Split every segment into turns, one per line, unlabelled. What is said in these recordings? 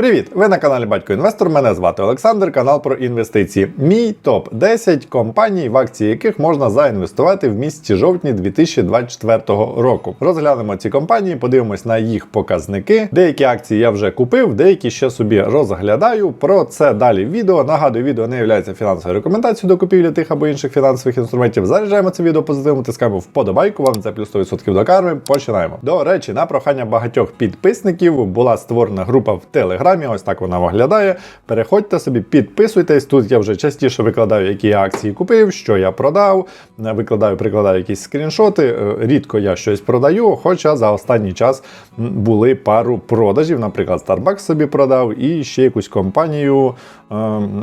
Привіт! Ви на каналі Батько Інвестор. Мене звати Олександр, канал про інвестиції. Мій топ 10 компаній, в акції яких можна заінвестувати в місті жовтні 2024 року. Розглянемо ці компанії, подивимось на їх показники. Деякі акції я вже купив, деякі ще собі розглядаю. Про це далі відео. Нагадую, відео не є фінансовою рекомендацією до купівлі тих або інших фінансових інструментів. Заряджаємо це відео позитивно, тискаємо вподобайку. Вам це плюс 100% до карми. Починаємо. До речі, на прохання багатьох підписників була створена група в Телеграмі. Ось так вона виглядає. Переходьте собі, підписуйтесь. Тут я вже частіше викладаю, які я акції купив, що я продав. Викладаю, прикладаю якісь скріншоти. Е, Рідко я щось продаю, хоча за останній час були пару продажів. Наприклад, Starbucks собі продав і ще якусь компанію. Е,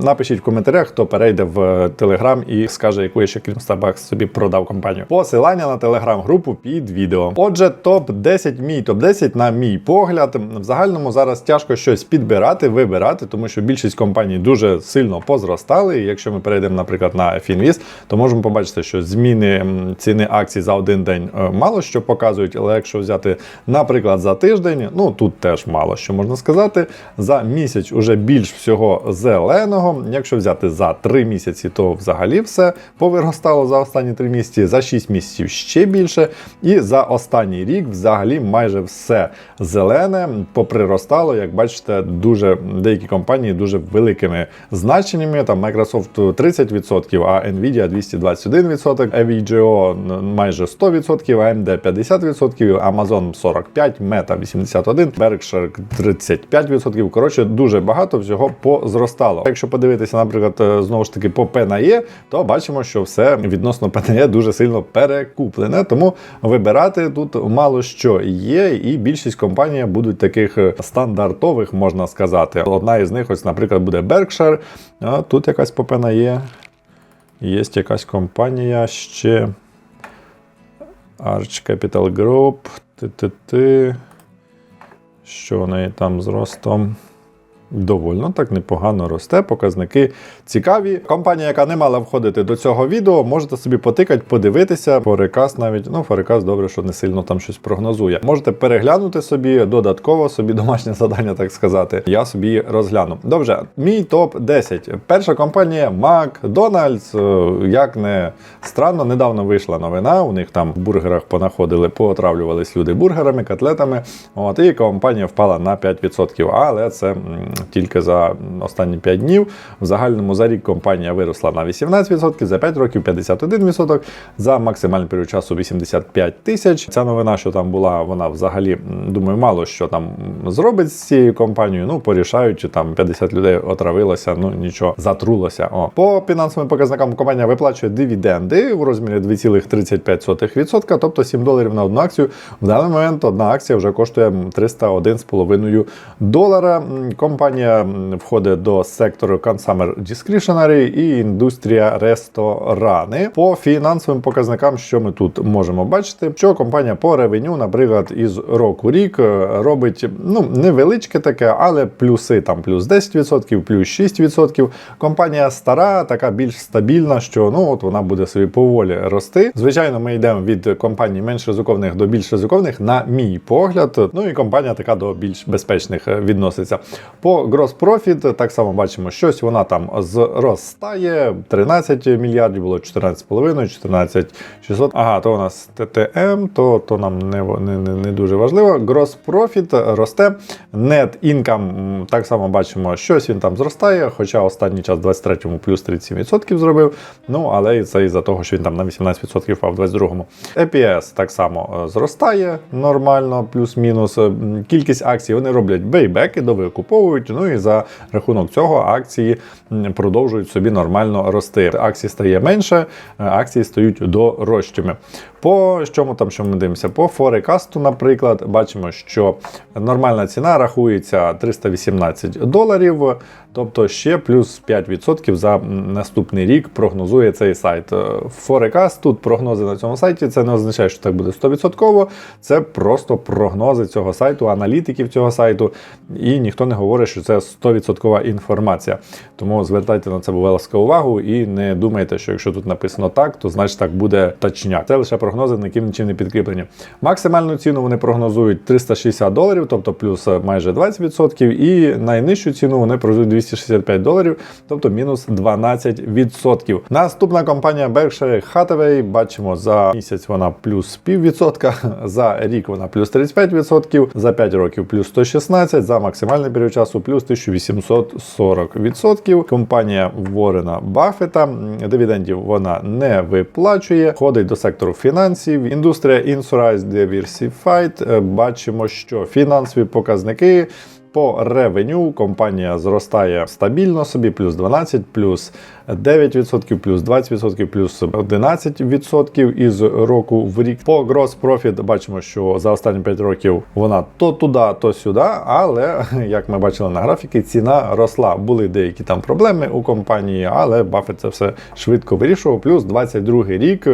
Напишіть в коментарях, хто перейде в Телеграм і скаже, яку я ще крім Starbucks собі продав компанію. Посилання на телеграм-групу під відео. Отже, топ 10 мій топ 10 на мій погляд. В загальному зараз тяжко щось підбирати, вибирати, тому що більшість компаній дуже сильно позростали. І якщо ми перейдемо, наприклад, на Фінвіз, то можемо побачити, що зміни ціни акцій за один день е, мало що показують. Але якщо взяти, наприклад, за тиждень, ну тут теж мало що можна сказати. За місяць уже більш всього зеленого. Якщо взяти за 3 місяці, то взагалі все повиростало за останні 3 місяці, за 6 місяців ще більше. І за останній рік взагалі майже все зелене поприростало. Як бачите, дуже деякі компанії дуже великими значеннями. Там Microsoft 30%, а Nvidia 221%, AVGO майже 100%, AMD 50%, Amazon 45%, Meta 81%, Berkshire 35%. Коротше, дуже багато всього позростало. Якщо подивитися, наприклад, е, знову ж таки по P на E, то бачимо, що все відносно P на E дуже сильно перекуплене. Тому вибирати тут мало що є, і більшість компаній будуть таких стандартових, можна сказати. Одна із них, ось, наприклад, буде Berkshire, а тут якась попена є. Є якась компанія ще. Arch Capital Group. Ти-ти-ти. Що в неї там з ростом? Довольно так непогано росте, показники цікаві. Компанія, яка не мала входити до цього відео, можете собі потикати, подивитися. Форекас навіть, ну Форекас добре, що не сильно там щось прогнозує. Можете переглянути собі додатково, собі домашнє завдання, так сказати. Я собі розгляну. Добре, мій топ 10. Перша компанія McDonald's. Е, Як не странно, недавно вийшла новина. У них там в бургерах понаходили, поотравлювались люди бургерами, котлетами. От і компанія впала на 5%. Але це тільки за останні 5 днів. В загальному за рік компанія виросла на 18%, за 5 років 51%, за максимальний період часу 85 тисяч. Ця новина, що там була, вона взагалі, думаю, мало що там зробить з цією компанією. Ну, порішають, чи там 50 людей отравилося, ну нічого, затрулося. О. По фінансовим показникам компанія виплачує дивіденди у розмірі 2,35%, тобто 7 доларів на одну акцію. В даний момент одна акція вже коштує 301,5 долара. М, Компанія входить до сектору Consumer Discretionary і індустрія ресторани. По фінансовим показникам, що ми тут можемо бачити, що компанія по ревеню, наприклад, із року рік е, робить ну невеличке таке, але плюси там плюс 10%, плюс 6%. Компанія стара, така більш стабільна, що ну от вона буде собі поволі рости. Звичайно, ми йдемо від компаній менш ризикованих до більш ризикованих, на мій погляд. Ну і компанія така до більш безпечних е, відноситься. По Gross Profit так само бачимо, щось вона там зростає. 13 мільярдів було 14,5, 14 600. Ага, то у нас ТТМ, то, то нам не, не, не, дуже важливо. Gross Profit росте. Net Income так само бачимо, щось він там зростає, хоча останній час в 23-му плюс 37% зробив. Ну, але це із-за того, що він там на 18% впав в 22-му. EPS так само е, зростає нормально, плюс-мінус. Кількість акцій вони роблять бейбеки, довикуповують. Ну і за рахунок цього акції продовжують собі нормально рости. Акцій стає менше, е, акції стають дорожчими. По чому там, що ми дивимося? По форекасту, наприклад, бачимо, що нормальна ціна рахується 318 доларів, тобто ще плюс 5% за наступний рік прогнозує цей сайт. Форекаст тут прогнози на цьому сайті. Це не означає, що так буде 100%. Це просто прогнози цього сайту, аналітиків цього сайту, і ніхто не говорить, що це 100% інформація. Тому звертайте на це, ласка, увагу і не думайте, що якщо тут написано так, то значить так буде точняк. Це лише прогнози ніким нічим не підкріплені. Максимальну ціну вони прогнозують 360 доларів, тобто плюс е, майже 20%, і найнижчу ціну вони прогнозують 265 доларів, тобто мінус 12%. Наступна компанія Berkshire Hathaway, бачимо, за місяць вона плюс піввідсотка, за рік вона плюс 35%, за 5 років плюс 116, за максимальний період часу плюс 1840%. Компанія Ворена Баффета, дивідендів вона не виплачує, входить до сектору фінансів. Індустрія Insurance Diversified. Е, Бачимо, що фінансові показники. По ревеню компанія зростає стабільно собі, плюс 12, плюс 9%, плюс 20%, плюс 11% із року в рік. По gross profit бачимо, що за останні 5 років вона то туди, то сюди, але як ми бачили на графіки, ціна росла. Були деякі там проблеми у компанії, але Баффет це все швидко вирішував. Плюс 22 рік.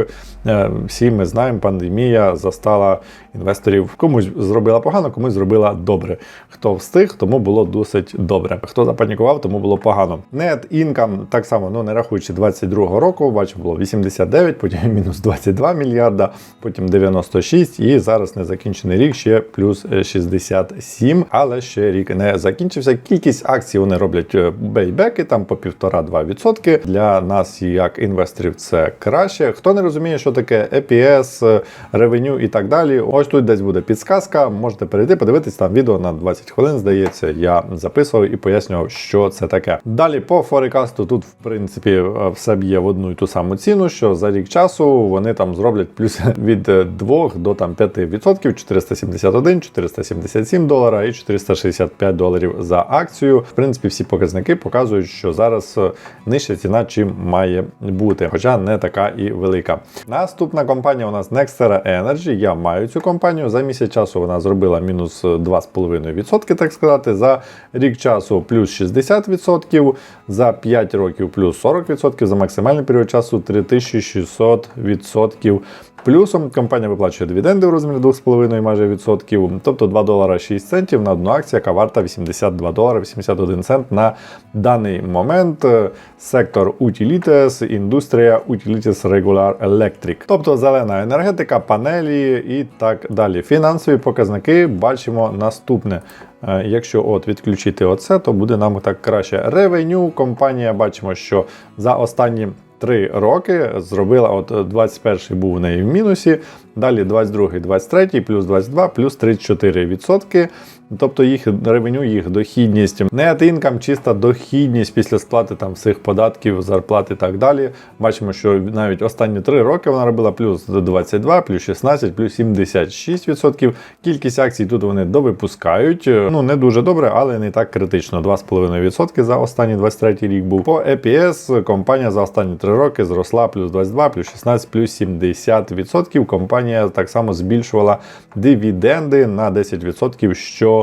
е, Всі ми знаємо, пандемія застала інвесторів. Комусь зробила погано, комусь зробила добре. Хто встиг, тому було досить добре. Хто запанікував, тому було погано. Net income так само, ну не рахуючи 22 року, бачимо, було 89, потім мінус 22 мільярда, потім 96, і зараз незакінчений рік ще плюс е, 67, але ще рік не закінчився. Кількість акцій вони роблять е, бейбеки, там по 1,5-2%. Для нас, як інвесторів, це краще. Хто не розуміє, що таке EPS, е, ревеню і так далі. Ось тут десь буде підсказка. Можете перейти, подивитись там відео на 20 хвилин, здається, я записував і пояснював, що це таке. Далі по форекасту тут, в принципі, е, все б'є в одну і ту саму ціну, що за рік часу вони там зроблять плюс від е, 2 до там 5%, 471, 477 долара і 465 доларів за акцію. В принципі, всі показники показують, що зараз е, нижча ціна, чим має бути, хоча не така і велика. Наступна компанія у нас Nextera Energy. Я маю цю компанію. За місяць часу вона зробила мінус 2,5%, так сказати. За рік часу плюс 60%, за 5 років плюс 40%, за максимальний період часу 3600%. Плюсом компанія виплачує дивіденди в розмірі 2,5 майже відсотків, тобто 2 долара 6 центів на одну акцію, яка варта 82 долара 81 цент на даний момент. Сектор Utilities, індустрія Utilities Regular Electric, тобто зелена енергетика, панелі і так далі. Фінансові показники бачимо наступне. Е, Якщо от відключити оце, то буде нам так краще. Ревеню компанія бачимо, що за останні три роки зробила, от 21 був в неї в мінусі, далі 22-й, 23-й, плюс 22, плюс 34 відсотки. Тобто їх ревеню, їх дохідність, net income, чиста дохідність після сплати там всіх податків, зарплат і так далі. Бачимо, що навіть останні три роки вона робила плюс 22, плюс 16, плюс 76 відсотків. Кількість акцій тут вони довипускають. Ну не дуже добре, але не так критично. 2,5 відсотки за останній 23 рік був. По EPS компанія за останні три роки зросла плюс 22, плюс 16, плюс 70 відсотків. Компанія так само збільшувала дивіденди на 10 відсотків що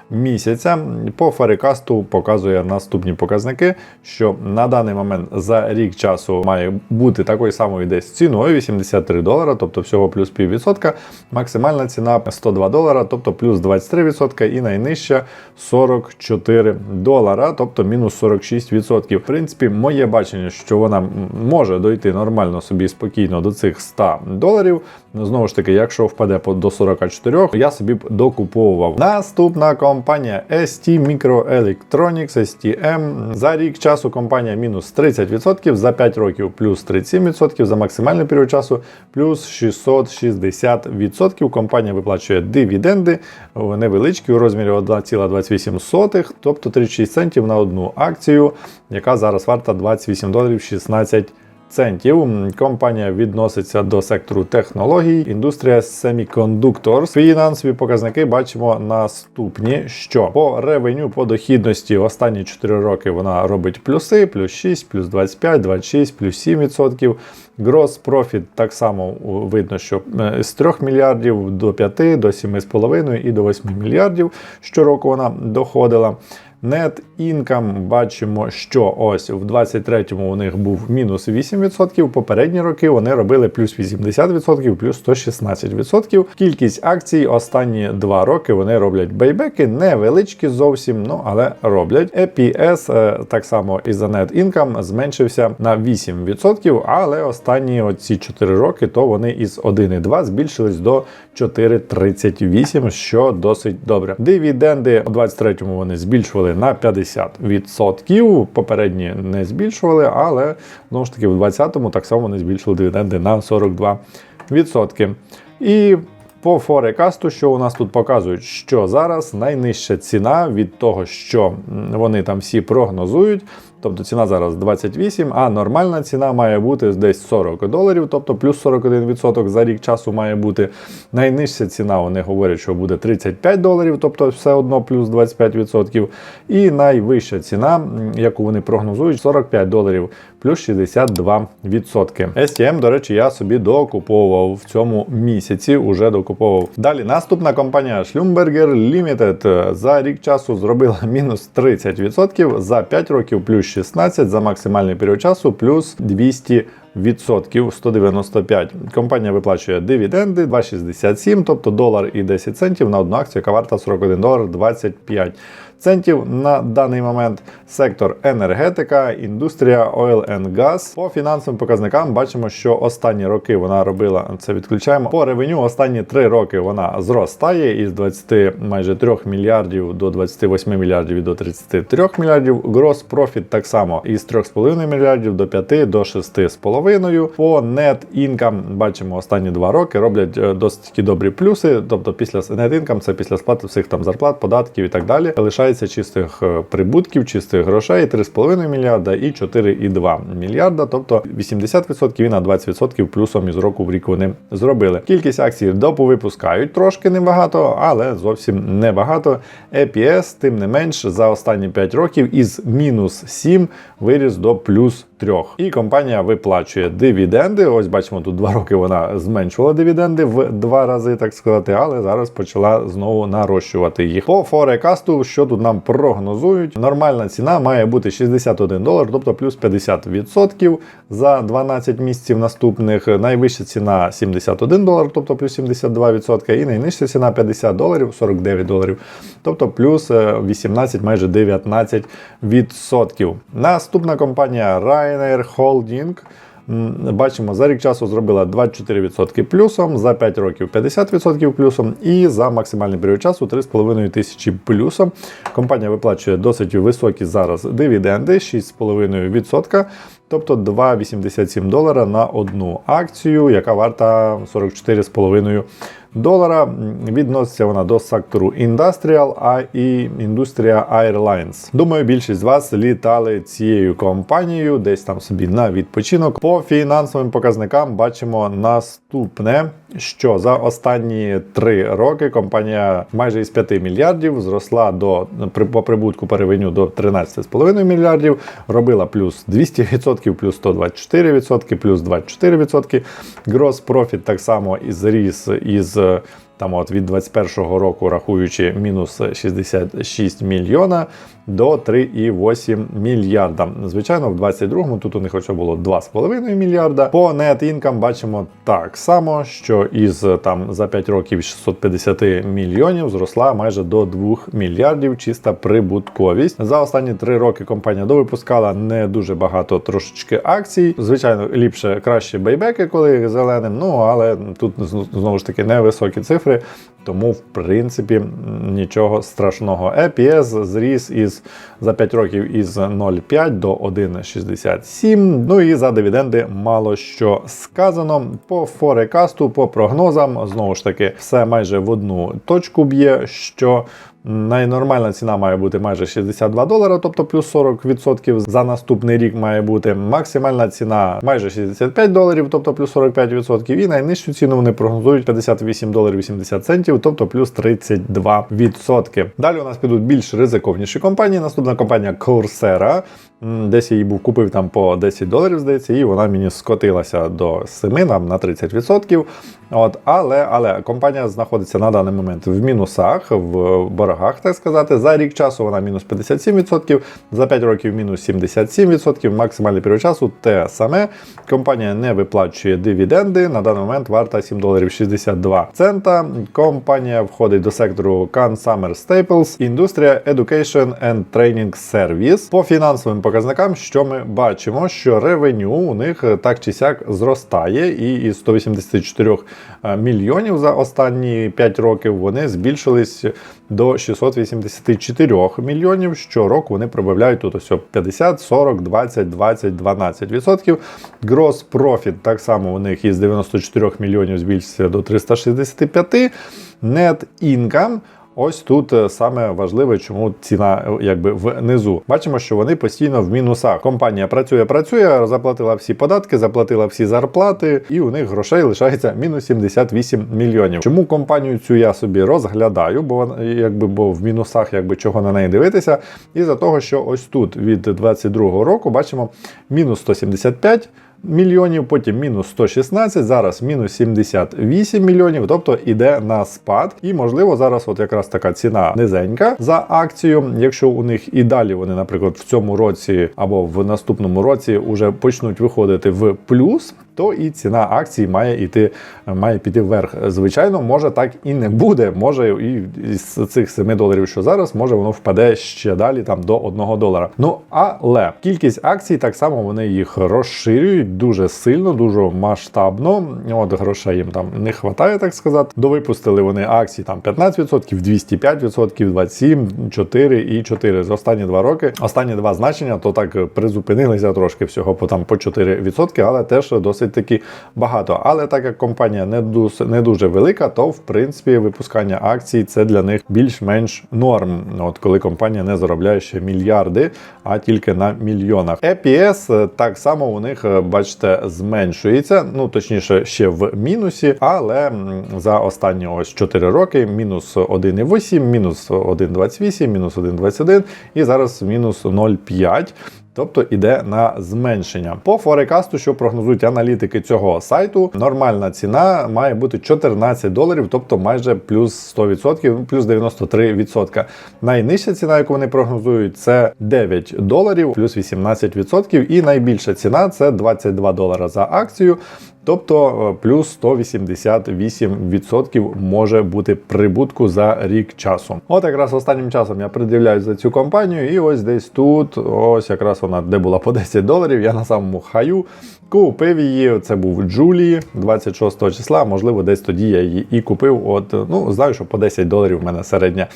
місяця. По Фарикасту показує наступні показники, що на даний момент за рік часу має бути такою самою десь ціною 83 долара, тобто всього плюс піввідсотка. Максимальна ціна 102 долара, тобто плюс 23 відсотка, і найнижча 44 долара, тобто мінус 46 відсотків. В принципі, моє бачення, що вона може дойти нормально собі спокійно до цих 100 доларів. Знову ж таки, якщо впаде до 44, я собі б докуповував. Наступна компанія ST Microelectronics, STM. За рік часу компанія мінус 30%, за 5 років плюс 37%, за максимальний період часу плюс 660%. Компанія виплачує дивіденди невеличкі у розмірі 1,28, тобто 36 центів на одну акцію, яка зараз варта 28 доларів 16 центів. Компанія відноситься до сектору технологій, індустрія Semiconductors. Фінансові показники бачимо наступні: що по ревеню, по дохідності останні 4 роки вона робить плюси, плюс 6, плюс 25, 26, плюс 7 відсотків. Gross profit так само видно, що з 3 мільярдів до 5, до 7,5 і до 8 мільярдів щороку вона доходила. Net income бачимо, що ось в 23-му у них був мінус 8%, попередні роки вони робили плюс 80%, плюс 116%. Кількість акцій останні два роки вони роблять бейбеки, невеличкі зовсім, ну але роблять. EPS е, так само і за net income зменшився на 8%, але останні оці 4 роки то вони із 1,2 збільшились до 4,38, що досить добре. Дивіденди у 23-му вони збільшували на 50%. Попередні не збільшували, але знову ж таки в 20-му так само вони збільшили дивіденди на 42%. І по форекасту, що у нас тут показують, що зараз найнижча ціна від того, що вони там всі прогнозують. Тобто ціна зараз 28, а нормальна ціна має бути десь 40 доларів, тобто плюс 41% за рік часу має бути. Найнижча ціна, вони говорять, що буде 35 доларів, тобто все одно плюс 25%. І найвища ціна, яку вони прогнозують, 45 доларів плюс 62%. STM, до речі, я собі докуповував в цьому місяці, уже докуповував. Далі наступна компанія Schlumberger Limited за рік часу зробила мінус 30%, за 5 років плюс 16%, за максимальний період часу плюс 200%. Відсотків 195. Компанія виплачує дивіденди 2,67, тобто долар і 10 центів на одну акцію, яка варта 41 долар 25 центів на даний момент. Сектор енергетика, індустрія, oil and gas. По фінансовим показникам бачимо, що останні роки вона робила це. Відключаємо по ревеню. Останні 3 роки вона зростає із 20 майже 3 мільярдів до 28 мільярдів і до 33 мільярдів. Gross profit так само із 3,5 мільярдів до 5 до 6,5. По net income бачимо останні 2 роки роблять е, досить добрі плюси. Тобто після net income це після сплати всіх там зарплат, податків і так далі. Лишається чистих е, прибутків, чистих грошей 3,5 мільярда і 4,2 мільярда. Тобто 80% і на 20% плюсом із року в рік вони зробили. Кількість акцій доповипускають трошки небагато, але зовсім небагато. EPS, тим не менш, за останні 5 років із мінус 7 виріс до плюс 3. І компанія виплачує дивіденди. Ось бачимо, тут 2 роки вона зменшувала дивіденди в 2 рази, так сказати, але зараз почала знову нарощувати їх. По форекасту, що тут нам прогнозують, нормальна ціна має бути 61 долар, тобто плюс 50% за 12 місяців наступних. Найвища ціна 71 долар, тобто плюс 72%, і найнижча ціна 50 доларів, 49 доларів, тобто плюс е, 18, майже 19%. Наступна компанія Ryanair Holding. Бачимо, за рік часу зробила 24% плюсом, за 5 років 50% плюсом і за максимальний період часу 3,5 тисячі плюсом. Компанія виплачує досить високі зараз дивіденди 6,5%, тобто 2,87 долара на одну акцію, яка варта 44,5 долара. Відноситься вона до сектору Industrial а і індустрія Airlines. Думаю, більшість з вас літали цією компанією, десь там собі на відпочинок. По фінансовим показникам бачимо наступне, що за останні три роки компанія майже із 5 мільярдів зросла до по прибутку по ревеню до 13,5 мільярдів, робила плюс 200%, плюс 124%, плюс 24%. Gross profit так само і зріс із там от від 21-го року, рахуючи мінус 66 мільйона до 3,8 мільярда. Звичайно, в 22-му тут у них хоча було 2,5 мільярда. По net income бачимо так само, що із там за 5 років 650 мільйонів зросла майже до 2 мільярдів чиста прибутковість. За останні 3 роки компанія довипускала не дуже багато трошечки акцій. Звичайно, ліпше краще бейбеки, коли зеленим. Ну але тут зн- знову ж таки невисокі цифри. Тому, в принципі, нічого страшного. EPS зріс із за 5 років із 0,5 до 1,67. Ну і за дивіденди мало що сказано. По форекасту, по прогнозам, знову ж таки, все майже в одну точку б'є, що Найнормальна ціна має бути майже 62 долара, тобто плюс 40% за наступний рік має бути. Максимальна ціна майже 65 доларів, тобто плюс 45%. І найнижчу ціну вони прогнозують 58 доларів 80 центів, тобто плюс 32%. Далі у нас підуть більш ризиковніші компанії. Наступна компанія Coursera. Десь її був купив там по 10 доларів, здається, і вона мені скотилася до 7 нам на 30%. От, але, але компанія знаходиться на даний момент в мінусах, в боргах, так сказати. За рік часу вона мінус 57%, за 5 років мінус 77%, максимальний період часу те саме. Компанія не виплачує дивіденди. На даний момент варта 7 доларів 62 цента. Компанія входить до сектору Consumer Staples, індустрія Education and Training Service. По фінансовим показникам, що ми бачимо, що ревеню у них е, так чи сяк зростає, і із 184 е, мільйонів за останні 5 років вони збільшились до 684 мільйонів. Щороку вони прибавляють тут ось 50, 40, 20, 20, 12 відсотків. Gross profit так само у них із 94 мільйонів збільшився до 365. Net income Ось тут е, саме важливе, чому ціна е, якби внизу. Бачимо, що вони постійно в мінусах. Компанія працює, працює, заплатила всі податки, заплатила всі зарплати, і у них грошей лишається мінус 78 мільйонів. Чому компанію цю я собі розглядаю? Бо якби бо в мінусах, якби чого на неї дивитися. І за того, що ось тут від 22 року бачимо мінус 175 мільйонів, потім мінус 116, зараз мінус 78 мільйонів, тобто іде на спад. І можливо зараз, от якраз така ціна низенька за акцію. Якщо у них і далі вони, наприклад, в цьому році або в наступному році вже почнуть виходити в плюс. То і ціна акцій має йти, має піти вверх. Звичайно, може так і не буде. Може і з цих 7 доларів, що зараз, може воно впаде ще далі там до 1 долара. Ну але кількість акцій так само вони їх розширюють дуже сильно, дуже масштабно. От грошей їм там не вистачає, так сказати. Довипустили вони акції там 15%, 205%, 27, 4 і 4 за останні два роки. Останні два значення то так призупинилися трошки всього по там по 4%, але теж досить таки багато. Але так як компанія не дуже, не дуже велика, то в принципі випускання акцій це для них більш-менш норм. От коли компанія не заробляє ще мільярди, а тільки на мільйонах. EPS так само у них, бачите, зменшується. Ну точніше, ще в мінусі, але за останні ось 4 роки мінус 1,8, мінус 1,28, мінус 1,21 і зараз мінус 0,5. Тобто іде на зменшення. По форекасту, що прогнозують аналітики цього сайту, нормальна ціна має бути 14 доларів, тобто майже плюс 100%, плюс 93%. Найнижча ціна, яку вони прогнозують, це 9 доларів, плюс 18%. І найбільша ціна це 22 долара за акцію. Тобто е, плюс 188% може бути прибутку за рік часу. От якраз останнім часом я придивляюсь за цю компанію, і ось десь тут, ось якраз вона де була по 10 доларів. Я на самому хаю купив її. Це був Джулії 26 числа. Можливо, десь тоді я її і купив. От ну знаю, що по 10 доларів в мене середня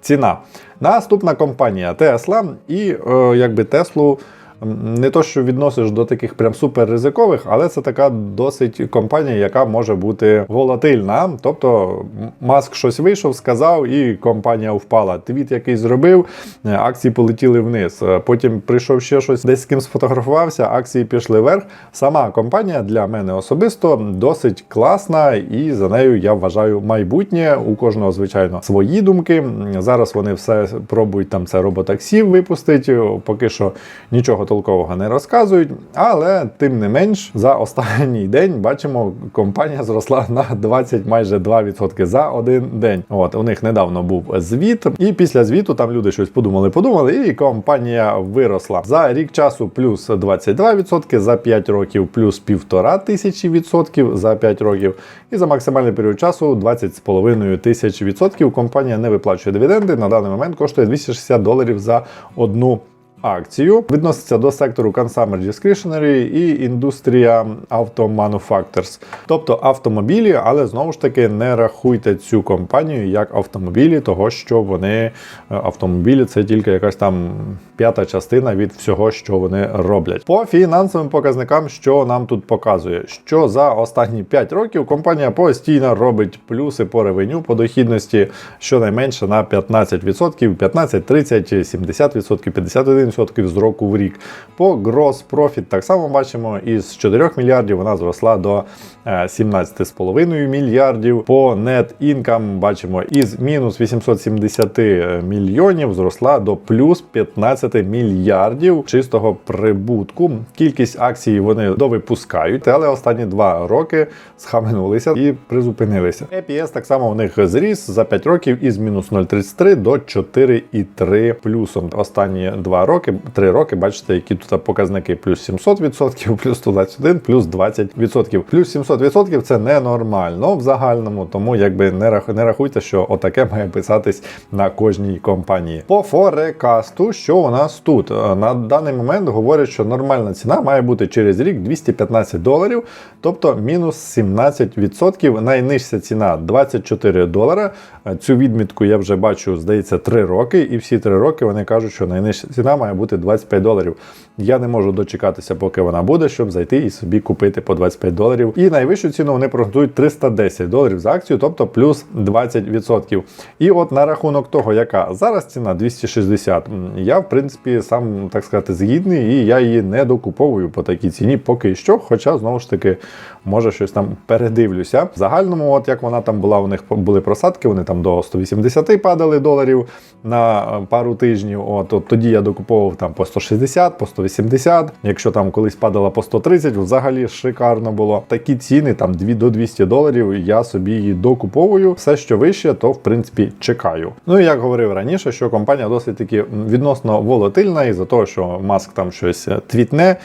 ціна. Наступна компанія Tesla, і е, якби Теслу не то, що відносиш до таких прям супер ризикових, але це така досить компанія, яка може бути волатильна. Тобто маск щось вийшов, сказав, і компанія впала. Твіт який зробив, е, акції полетіли вниз. Е, Потім прийшов ще щось, десь з ким сфотографувався, акції пішли вверх. Сама компанія для мене особисто досить класна, і за нею я вважаю майбутнє. У кожного, звичайно, свої думки. Зараз вони все пробують там це роботаксі випустити. Поки що нічого толкового не розказують, але тим не менш за останній день бачимо, компанія зросла на 20 майже 2% за один день. От у них недавно був звіт, і після звіту там люди щось подумали, подумали, і компанія виросла за рік часу плюс 22%, за 5 років плюс півтора тисячі відсотків за 5 років, і за максимальний період часу 20,5 тисяч відсотків. Компанія не виплачує дивіденди. На даний момент коштує 260 доларів за одну акцію. Відноситься до сектору Consumer Discretionary і індустрія Auto Manufacturers, тобто автомобілі, але знову ж таки не рахуйте цю компанію як автомобілі, того що вони е, автомобілі це тільки якась там п'ята частина від всього, що вони роблять. По фінансовим показникам, що нам тут показує, що за останні 5 років компанія постійно робить плюси по ревеню, по дохідності щонайменше на 15%, 15, 30, 70%, 51%. 41% з року в рік. По gross profit так само бачимо, із 4 мільярдів вона зросла до е, 17,5 мільярдів. По net income бачимо із мінус 870 мільйонів зросла до плюс 15 мільярдів чистого прибутку. Кількість акцій вони довипускають, але останні два роки схаменулися і призупинилися. EPS так само у них зріс за 5 років із мінус 0,33 до 4,3 плюсом. Останні два роки, три роки, бачите, які тут показники плюс 700%, плюс 121, плюс 20%. Плюс 700% це ненормально в загальному, тому якби не рах- не рахуйте, що отаке має писатись на кожній компанії. По форекасту, що у нас тут? Е, На даний момент говорять, що нормальна ціна має бути через рік 215 доларів, тобто мінус 17%. Найнижча ціна 24 долара. Е, Цю відмітку я вже бачу, здається, 3 роки, і всі 3 роки вони кажуть, що найнижча ціна має бути 25 доларів. Я не можу дочекатися, поки вона буде, щоб зайти і собі купити по 25 доларів. І найвищу ціну вони прогнозують 310 доларів за акцію, тобто плюс 20%. І от на рахунок того, яка зараз ціна 260, я в принципі сам так сказати згідний, і я її не докуповую по такій ціні поки що. Хоча знову ж таки може щось там передивлюся. В загальному, от як вона там була, у них були просадки, вони там до 180 падали доларів на е, пару тижнів. От, от тоді я докуповував там по 160, по 180. Якщо там колись падала по 130, взагалі шикарно було. Такі ціни там 2 до 200 доларів. Я собі її докуповую. Все, що вище, то в принципі чекаю. Ну і як говорив раніше, що компанія досить таки відносно волатильна, із за того, що маск там щось е, твітне.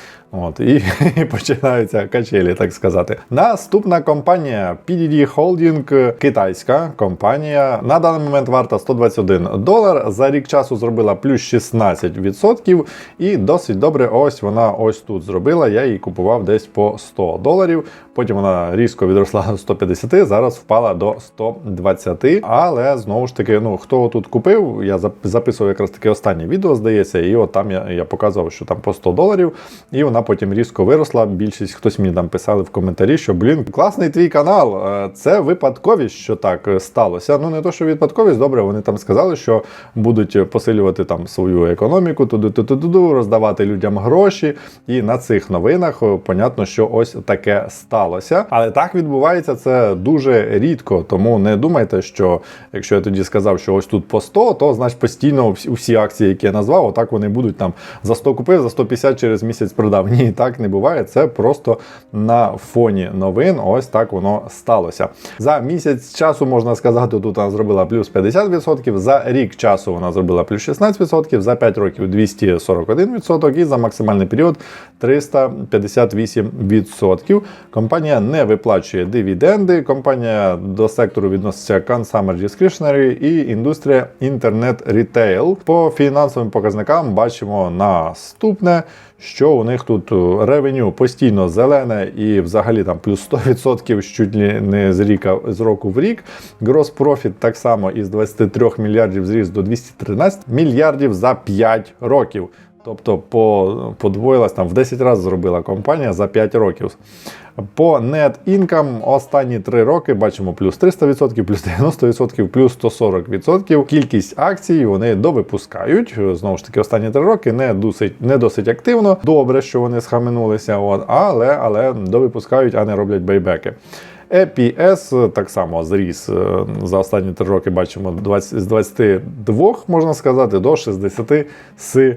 От, і, починаються качелі, так сказати. Наступна компанія PDD Holding, китайська компанія. На даний момент варта 121 долар. За рік часу зробила плюс 16%. І досить добре, ось вона ось тут зробила. Я її купував десь по 100 доларів. Потім вона різко відросла до 150, зараз впала до 120. Але знову ж таки, ну хто тут купив, я записував якраз таке останнє відео, здається, і от там я, я показував, що там по 100 доларів, і вона потім різко виросла. Більшість хтось мені там писали в коментарі, що блін, класний твій канал. е, Це випадковість, що так е, сталося. Ну не то, що випадковість, добре, вони там сказали, що будуть посилювати там свою економіку, туди туди туди роздавати людям гроші. І на цих новинах е, понятно, що ось таке сталося. Але так відбувається це дуже рідко. Тому не думайте, що якщо я тоді сказав, що ось тут по 100, то значить постійно всі- акції, які я назвав, отак вони будуть там за 100 купив, за 150 через місяць продав. Ні, так не буває. Це просто на фоні новин. Ось так воно сталося. За місяць часу можна сказати, тут вона зробила плюс 50%, за рік часу вона зробила плюс 16%, за 5 років 241% і за максимальний період 358%. Компанія не виплачує дивіденди. Компанія до сектору відноситься Consumer Discretionary і індустрія інтернет рітейл. По фінансовим показникам бачимо наступне. Що у них тут ревеню постійно зелене і взагалі там плюс 100% чуть ли не з ріка з року в рік. Gross profit так само із 23 мільярдів зріс до 213 мільярдів за 5 років. Тобто по, подвоїлась там в 10 разів зробила компанія за 5 років. По net income останні 3 роки бачимо плюс 300%, плюс 90%, плюс 140%. Кількість акцій вони довипускають. Знову ж таки, останні 3 роки не досить, не досить активно. Добре, що вони схаменулися, от, але, але довипускають, а не роблять бейбеки. EPS так само зріс е, за останні три роки. Бачимо 20, з 22, можна сказати, до 67.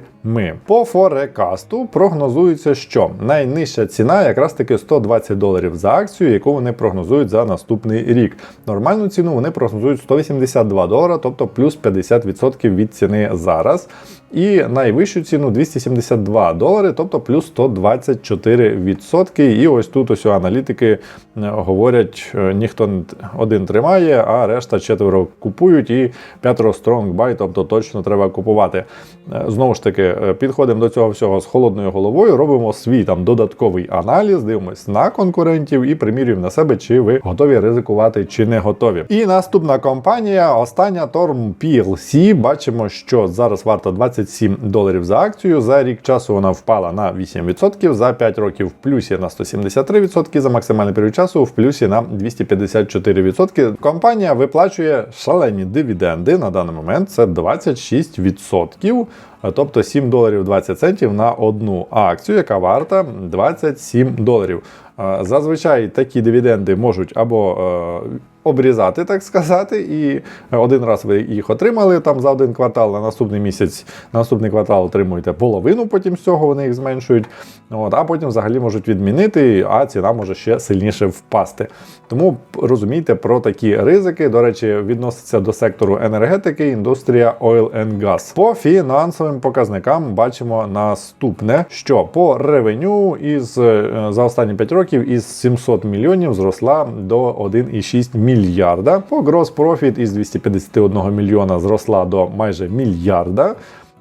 По форекасту прогнозується, що найнижча ціна якраз таки 120 доларів за акцію, яку вони прогнозують за наступний рік. Нормальну ціну вони прогнозують 182 долара, тобто плюс 50% від ціни зараз. І найвищу ціну 272 долари, тобто плюс 124%. І ось тут ось аналітики е, говорять, е, ніхто один тримає, а решта четверо купують і п'ятеро buy, тобто точно треба купувати. Е, Знову ж таки, е, підходимо до цього всього з холодною головою, робимо свій там додатковий аналіз, дивимось на конкурентів і примірюємо на себе, чи ви готові ризикувати, чи не готові. І наступна компанія, остання Torm PLC. Бачимо, що зараз варта 27 доларів за акцію. За рік часу вона впала на 8%, за 5 років в плюсі на 173%, за максимальний період часу в плюсі на 254%. Компанія виплачує шалені дивіденди на даний момент. Це 26%. Тобто 7 доларів 20 центів на одну акцію, яка варта 27 доларів. Е, Зазвичай такі дивіденди можуть або е, обрізати, так сказати, і один раз ви їх отримали там за один квартал, на наступний місяць, на наступний квартал отримуєте половину, потім з цього вони їх зменшують. От, а потім взагалі можуть відмінити, а ціна може ще сильніше впасти. Тому розумійте про такі ризики. До речі, відноситься до сектору енергетики, індустрія Oil and Gas. По фінансовим показникам бачимо наступне: що по ревеню із е, за останні 5 років із 700 мільйонів зросла до 1,6 мільярда. По gross profit із 251 мільйона зросла до майже мільярда.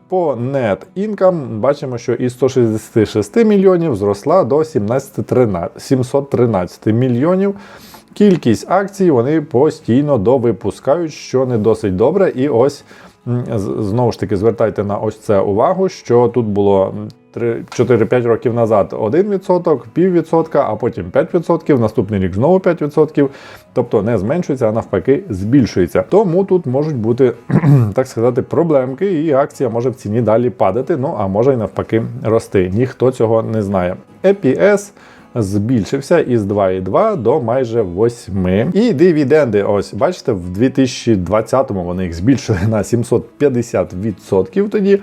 По net income бачимо, що із 166 мільйонів зросла до 1713 713 мільйонів. Кількість акцій вони постійно довипускають, що не досить добре. І ось знову ж таки звертайте на ось це увагу, що тут було три- 4-5 років назад 1%, піввідсотка, а потім 5%, наступний рік знову 5%. Тобто не зменшується, а навпаки збільшується. Тому тут можуть бути, так сказати, проблемки, і акція може в ціні далі падати. Ну а може й навпаки рости. Ніхто цього не знає. EPS збільшився із 2,2 до майже 8. І дивіденди, ось бачите, в 2020-му вони їх збільшили на 750% тоді,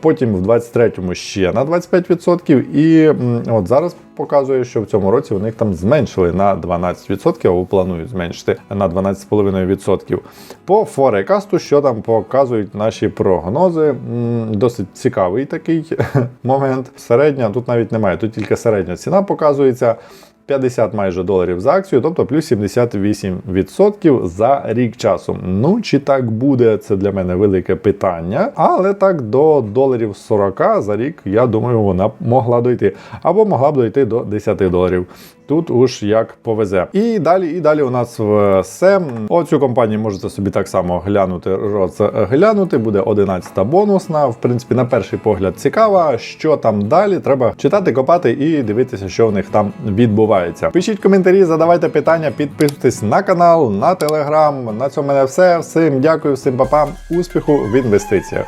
потім в 23-му ще на 25%. І от зараз показує, що в цьому році у них там зменшили на 12%, або планують зменшити на 12,5%. По форекасту, що там показують наші прогнози, досить цікавий такий момент. Середня тут навіть немає, тут тільки середня ціна показується. 50 майже доларів за акцію, тобто плюс 78% за рік часу. Ну чи так буде, це для мене велике питання. Але так до доларів 40 за рік, я думаю, вона могла дойти. Або могла б дойти до 10 доларів. Тут уж як повезе. І далі, і далі у нас в СЕМ. Оцю компанію можете собі так само глянути, розглянути. Буде 11 бонусна. В принципі, на перший погляд цікава. Що там далі? Треба читати, копати і дивитися, що в них там відбувається. Пишіть коментарі, задавайте питання, підписуйтесь на канал, на телеграм. На цьому мене все. Всім дякую, всім папам, успіху в інвестиціях.